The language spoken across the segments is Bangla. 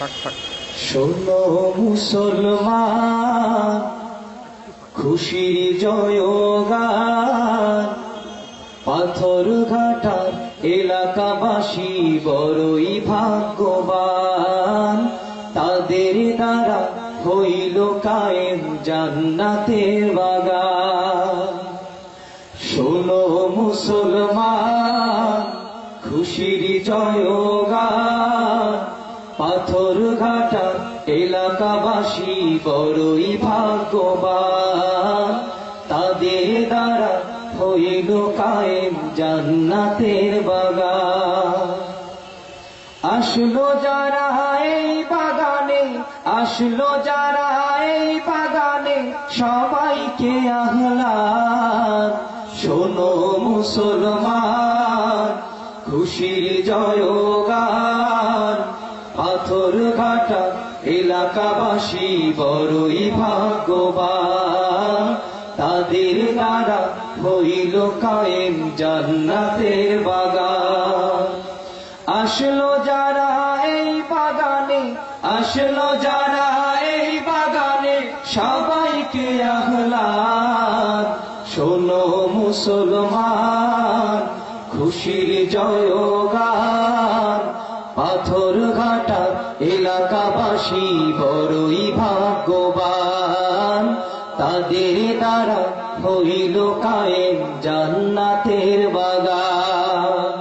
শোনো মুসলমান, খুশির জয়গান। পাথর ঘাটার এলাকাবাসী বড়ই ভাগ্যবান। তাদের দ্বারা হইল কায়েম জান্নাতের বাগান। শোনো মুসলমান, খুশির জয়গান। পাথর ঘাটা এলাকাবাসী বড়ই ভাগ্যবান। তাদের দ্বারা হইল কায়েম জান্নাতের বাগান। আসলো যারা এই বাগানে, আসলো যারা এই বাগানে, সবাইকে আহ্লাদ। শোনো মুসলমান, খুশির পাথর ঘাটা, এলাকাবাসী বড়ই ভাগ্যবান। তাদের দ্বারা হইল কায়েম জান্নাতের বাগান। আসলো যারা এই বাগানে, আসলো যারা এই বাগানে, সবাইকে আহ্লাদ। শোনো মুসলমান, খুশির জয়গান। পাথর ঘাটা এলাকাবাসী বড়ই ভাগ্যবান। তাদের দ্বারা হইল কায়েম জান্নাতের বাগান।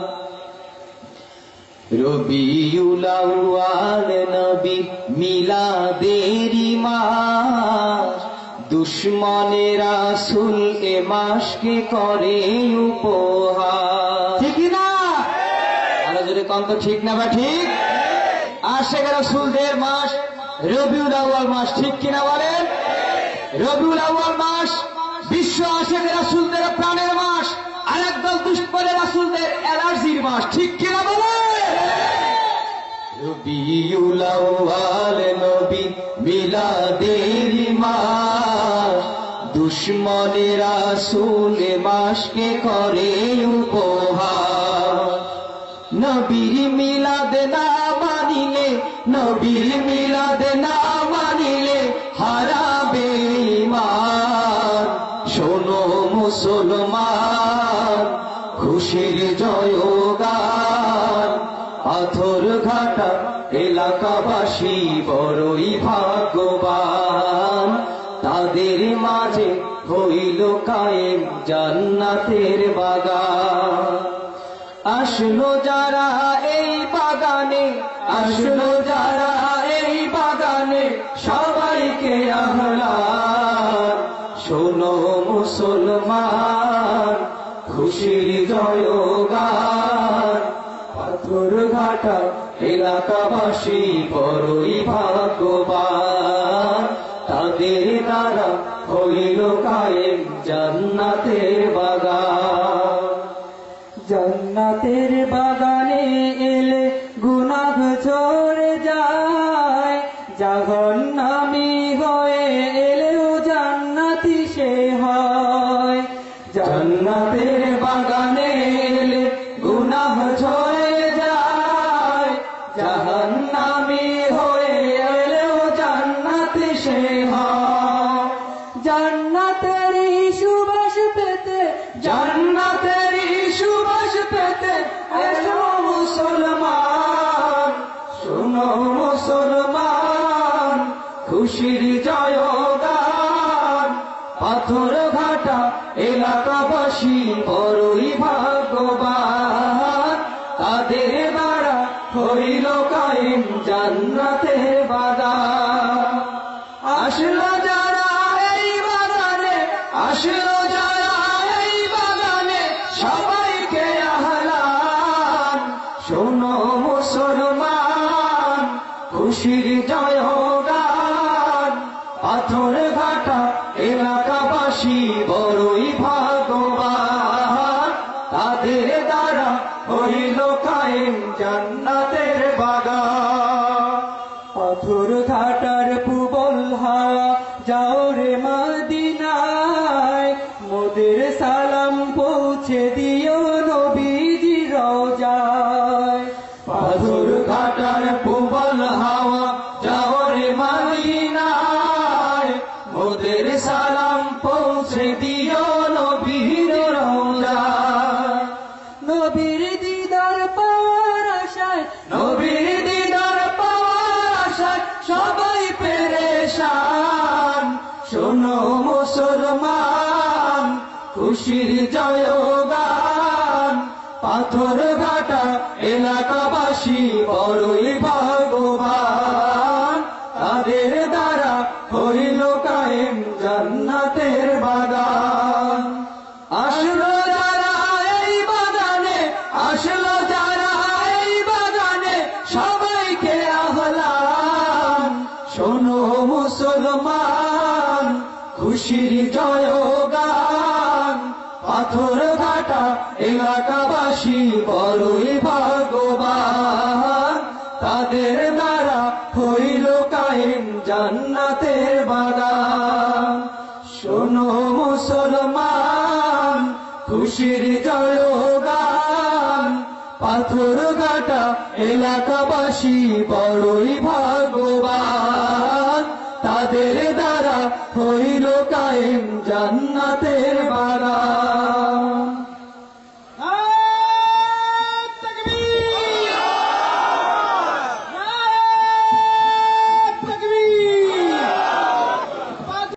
রবিউল আউয়াল নবী মিলাদেরি মাস। দুশ্মনের রাসূল এ মাসকে করে উপহার। ঠিক না? আরও যদি কন্ত ঠিক না বা ঠিক? আশেখ রাসূলদের মাস। রবিউল আউয়াল মাস, ঠিক কিনা বলেন? রবিউল আউয়াল মাস, বিশ্ব আশেখ রাসূলদের প্রাণের মাস, আর একদল দুশ্মনের রাসূলদের অ্যালার্জির মাস, ঠিক কিনা বলেন? রবিউল আউয়াল নবী মিলাদের মাস, দুশ্মনের রাসূল মাসকে করে উপহার। নবীর না মানিলে, নবীর না মানিলে হারাবে শোনো মুসলমান, খুশির জয়গান। পাথর ঘাটা এলাকাবাসী বড়ই ভাগ্যবান। তাদের মাঝে হইল কায়েম জান্নাতের বাগান। আসলো যারা এই বাগানে, আসলো যারা এই বাগানে, সবাইকে আহ্লাদ। শোনো মুসলমান, খুশির জয়গান। পাথর ঘাটা এলাকাবাসী বড়ই ভাগ্যবান। তাদের দ্বারা হইল কায়েম জান্নাতের বাগান। জান্নাতের বাগানে এলে গুনাহ ঝরে যায়। জাহান্নামী হয়ে এলেও জান্নাতি সে হয়। জান্নাতের বাগানে এলে গুনাহ ঝরে যায়। জাহান্নামী হয়ে এলেও জান্নাতি সে হয়। জান্নাতের খুশির জয়গান। পাথর ঘাটা এলাকাবাসী বড়ই ভাগ্যবান। তাদের দ্বারা হইল কায়েম জান্নাতের বাগান আসলো যারা এই বাগানে, আসলো যারা এই বাগানে, সবাইকে আহলান। শোনো মুসলমান, খুশির জয়গান হইল কায়েম জান্নাতের বাগান। পাথর ঘাটার পুবল হাওয়া, যাও রে মাদিনায়। মোদের সালাম পৌঁছে দিও শোনো মুসলমান, খুশির জয়গান। পাথর ঘাটা এলাকাবাসী বড়ই ভগবান তাদের দ্বারা হইল কায়েম জান্নাতের বাগান। আসলো যারা এই বাগানে, আসলো যারা এই বাগানে, সবাইকে আহ্লান। শোনো মুসলমান খুশির জয়গান পাথর ঘাটা এলাকাবাসী বড়ই ভাগ্যবান। তাদের দ্বারা হইল কায়েম জান্নাতের বাগান। শোনো মুসলমান, খুশির জয়গান পাথর ঘাটা এলাকাবাসী বড়ই ভাগ্যবান। তাদের দ্বারা হইল কায়েম জান্নাতের বাগান